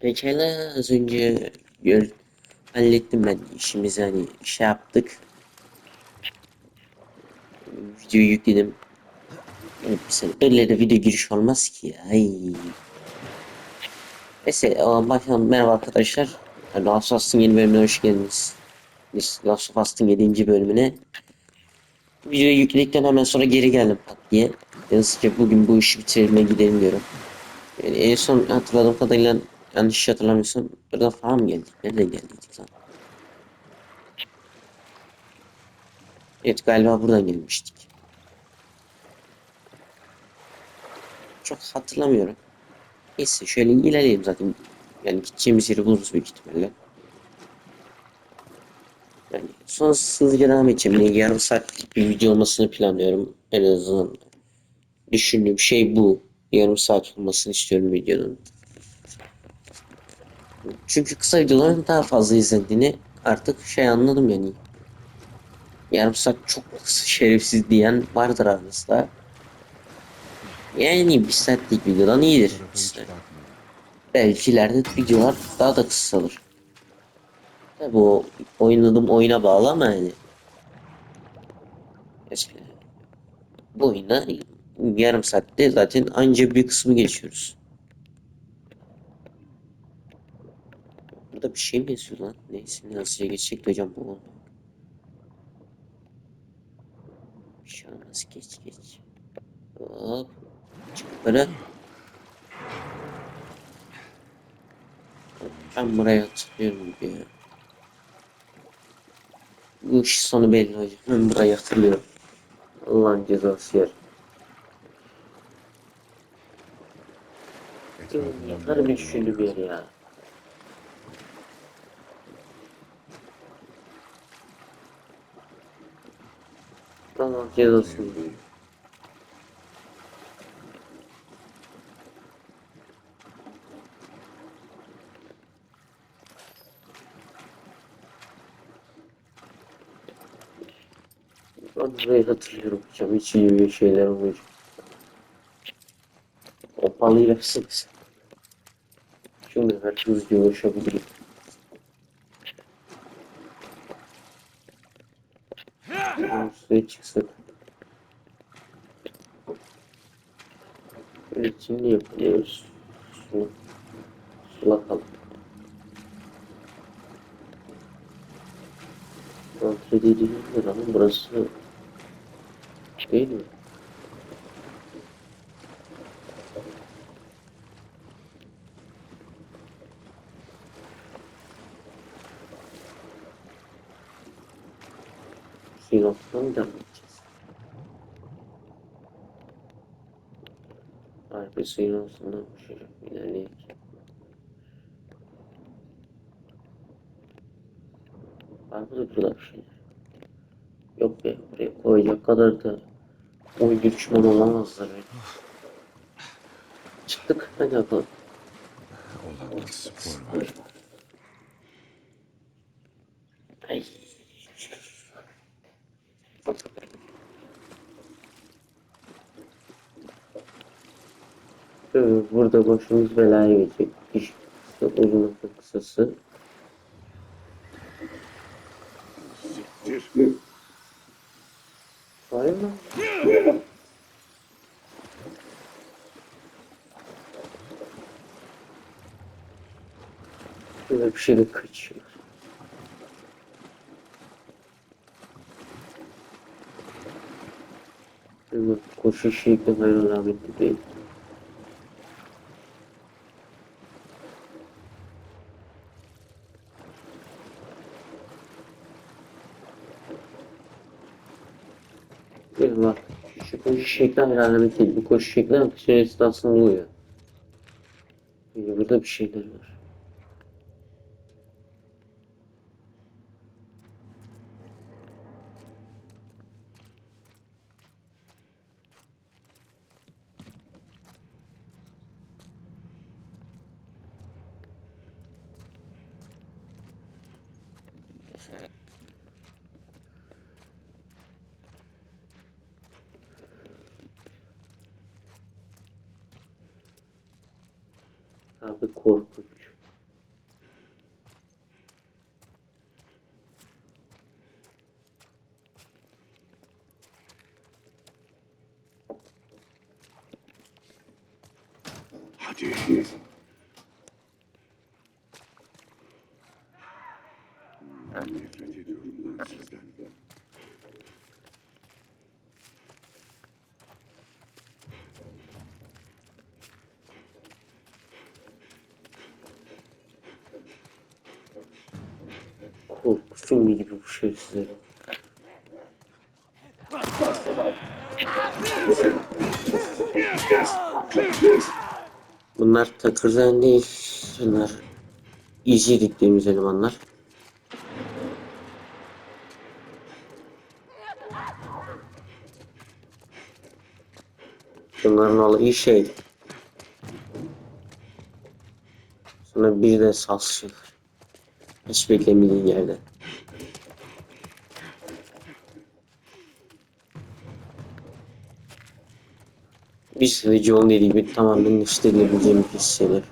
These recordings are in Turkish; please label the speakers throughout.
Speaker 1: Pekala az önce gör, hallettim ben işimizi hani şey yaptık. Videoyu yükledim. Evet, sen öyle de video giriş olmaz ki. Ay. Neyse bakalım merhaba arkadaşlar. Last of Us'ın yeni bölümüne hoş geldiniz. Biz Last of Us'ın 7. bölümüne. Videoyu yükledikten hemen sonra geri geldim pat diye. Hızlıca bugün bu işi bitirmeye gidelim diyorum. Yani en son hatırladığım kadarıyla yanlış hatırlamıyorsam burada falan mı geldik? Nereden geldik lan? Evet galiba buradan gelmiştik. Çok hatırlamıyorum. Neyse şöyle ilerleyelim zaten. Yani gideceğimiz yeri buluruz büyük ihtimalle. Yani son hızlıca devam edeceğim. Yani yarım saatlik bir video olmasını planlıyorum. En azından düşündüğüm şey bu. Yarım saat olmasını istiyorum videonun. Çünkü kısa videoların daha fazla izlendiğini artık şey anladım yani. Yarım saat çok şerefsiz diyen vardır aranızda. Yani bir saatlik videodan iyidir. işte. Belki ileride videolar daha da kısalır. Tabi o oynadığım oyuna bağlı ama yani. Bu oyuna yarım saatte zaten anca bir kısmı geçiyoruz. Burada bir şey mi yazıyor lan? Neyse ne hızlıca geçecek hocam bu oldu. Bir şey olmaz geç geç. Hop. Çık yukarı. Ben buraya hatırlıyorum diyor. Bu iş sonu belli hocam. Ben burayı hatırlıyorum. Allah'ın cezası yer. Bir şöyle bir yer ya. Tamam yer. Ben burayı hatırlıyorum hocam. Hiç iyi bir şeyler olmuyor. Opalıyla mısınız? Şimdi herkes ulaşabilirim. Çıksak. Evet şimdi yapıyoruz. Şunu sulakalım. Kontrol edildi ama burası değil mi? Sinop'tan devam edeceğiz. Harbi Sinop'tan uçacak ilerleyecek. Var mı burada bir şeyler? Yok be buraya koyacak kadar da oyun düşman olamazlar be. Çıktık hadi bakalım.
Speaker 2: Olamaz spor var.
Speaker 1: Ay. Ee, Burada başımız belaya gelecek. İş uzun kısası. Var mı? Şurada bir şey kaçıyor. Koşu şekli hayran rahmetli değil. Bir bak, şu koşu şekli rahmetli değil. Bu koşu şekli akışın esnasında oluyor. Yani burada bir şeyler var. korkunç. Hadi. Filmi gibi bu şey size. Bunlar takırdan değil. Bunlar easy dediğimiz elemanlar. Bunların olayı şey. Sonra bir de çıkar. Hiç beklemediğin yerde. Biz ve John dediği gibi tamamen nefret edilebileceğim bir şeyler.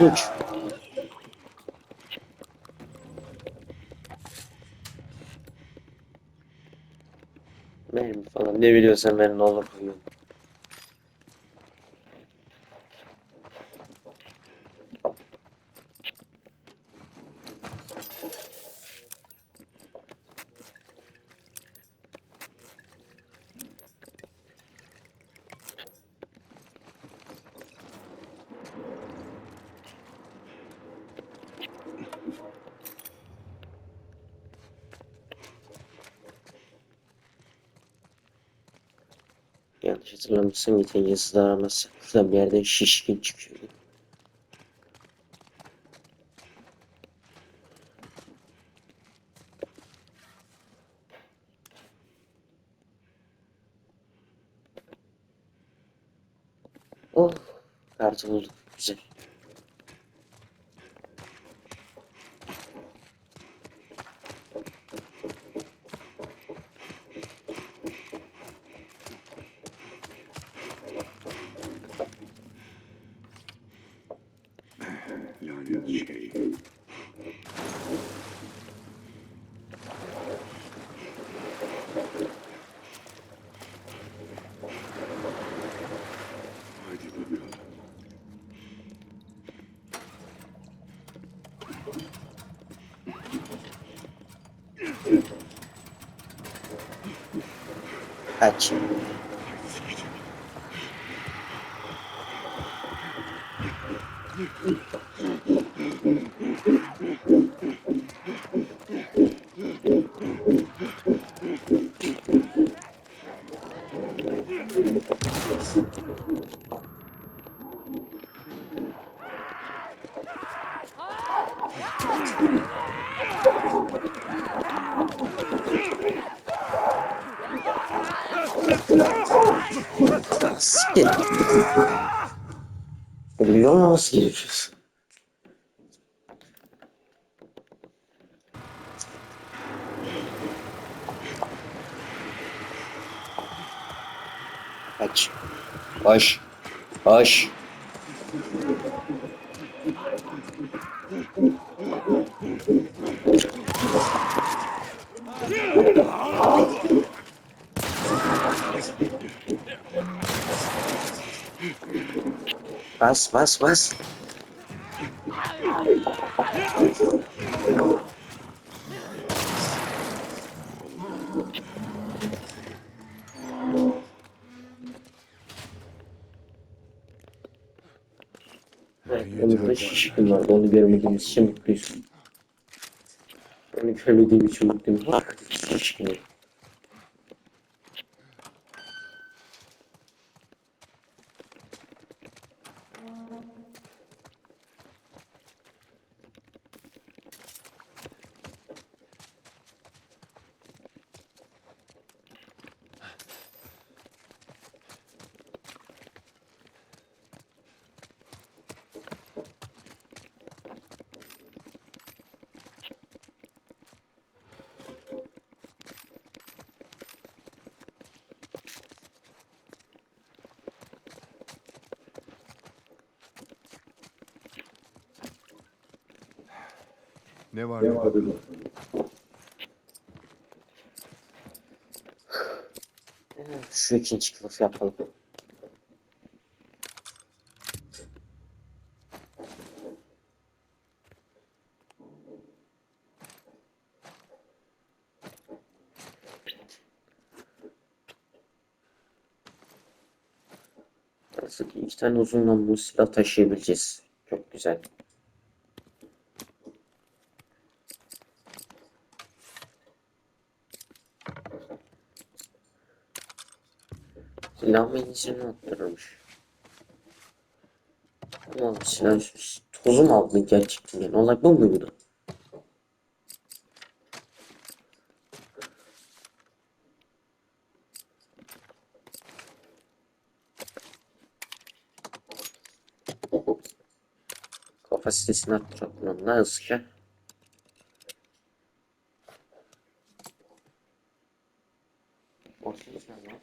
Speaker 1: Uç. Mermi falan ne biliyorsan ver ne olur hatırlamıyorsam geçen yazıda aramazsak şuradan bir yerden şişkin çıkıyordu. Oh, kartı bulduk. Güzel.
Speaker 2: Lanet şey. Hadi bakalım.
Speaker 1: Kaç. Siktir. Böyle olmaması gerekiyor. Kaç. Koş. Koş. вас, вас, вас. Защищен на он верный дым 7 плюс. Он верный дым 7 плюс. Защищенный.
Speaker 3: Ne var ne var?
Speaker 1: Şu ikinci kılıf yapalım. Artık iki tane uzun namlulu silah taşıyabileceğiz. Çok güzel. Silah menzilini arttırırmış. Ama silah tozu mu aldın gerçekten yani? Olay bu muydu? Kapasitesini arttıralım bununla hızlıca. Ortaya sen lan.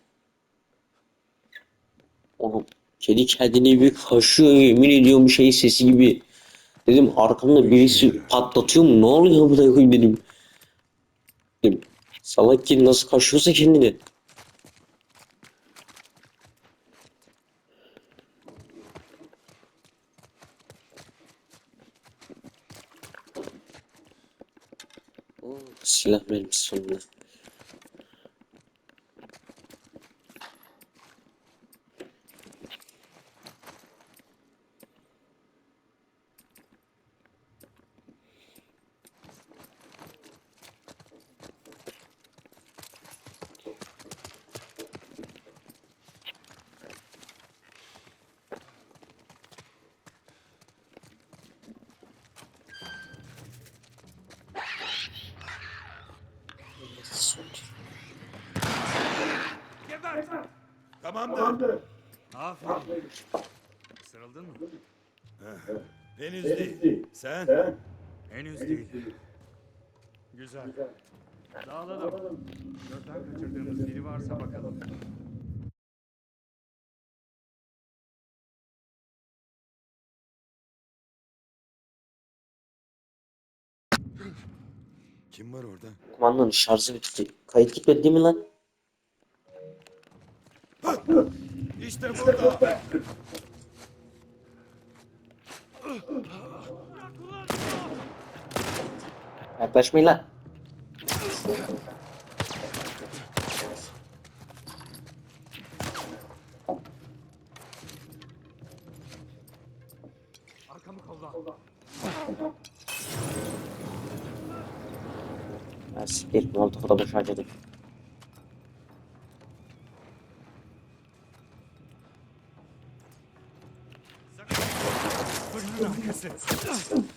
Speaker 1: Oğlum kedi kendini bir kaşıyor yemin ediyorum şey sesi gibi. Dedim arkamda birisi patlatıyor mu? Ne oluyor burada koyayım dedim. dedim. Salak kedi nasıl kaşıyorsa kendini. Silah mermisi sonunda.
Speaker 4: Tamamdır. Aferin. Isırıldın mı? Henüz değil. Sen? Henüz değil. Güzel. Dağılalım. Gözden kaçırdığımız biri varsa bakalım.
Speaker 3: Kim var orada?
Speaker 1: Kumandanın şarjı bitti. Kayıt gitmedi değil mi lan?
Speaker 4: İşte burada.
Speaker 1: Yaklaşmayın lan.
Speaker 4: Arkamı kolla.
Speaker 1: Ya siktir. Molotof'u da boş harcadık.
Speaker 4: Fırının arkası.
Speaker 1: Aa. Peki.
Speaker 3: Biri mi var?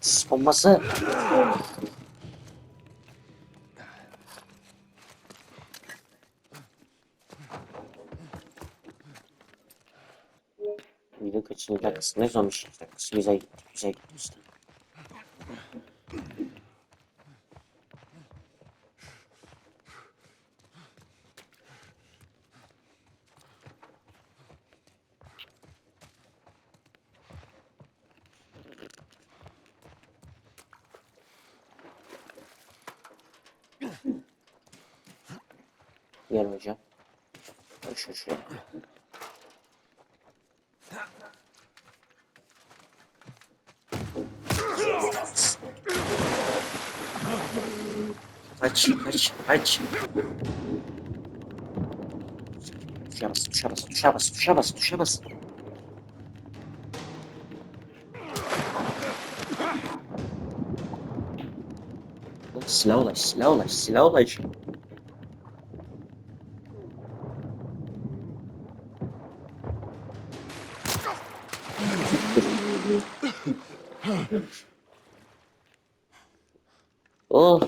Speaker 1: Sis bombası. Video kaçıncı dakikası? Ne zaman bir şey dakikası? Güzel gitti. Gel hocam. Şu şu. Kaç, kaç, kaç. Tuşa bas, tuşa bas, tuşa bas, tuşa bas, tuşa bas. Silah ulaş, silah ulaş, silah ulaş. Oh,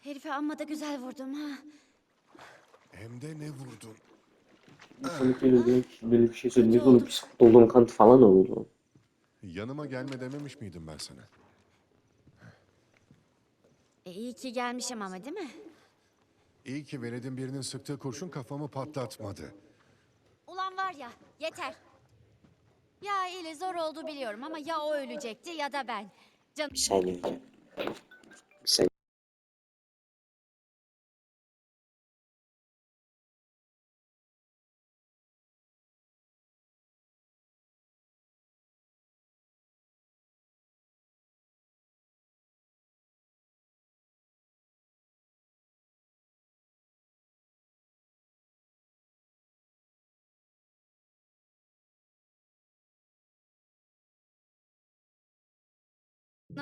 Speaker 5: Herife amma da güzel vurdum ha.
Speaker 3: Hem de ne vurdun?
Speaker 1: komik böyle, bir şey söyleyeyim. Oğlum psikopat olduğum kanıtı falan oldu.
Speaker 3: Yanıma gelme dememiş miydim ben sana?
Speaker 5: E, iyi ki gelmişim ama değil mi?
Speaker 3: İyi ki veledin birinin sıktığı kurşun kafamı patlatmadı.
Speaker 5: Ulan var ya yeter. Ya ile zor oldu biliyorum ama ya o ölecekti ya da ben. Canım
Speaker 1: Bir saniye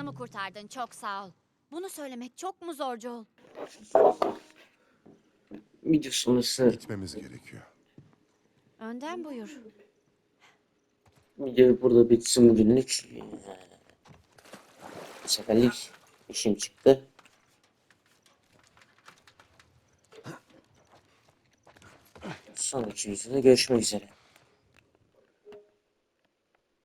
Speaker 5: mı kurtardın çok sağ ol. Bunu söylemek çok mu zor Joel?
Speaker 1: Video sonrası
Speaker 3: Gitmemiz gerekiyor.
Speaker 5: Önden buyur.
Speaker 1: video burada bitsin bugünlük. Ee, seferlik işim çıktı. Sonraki videoda görüşmek üzere.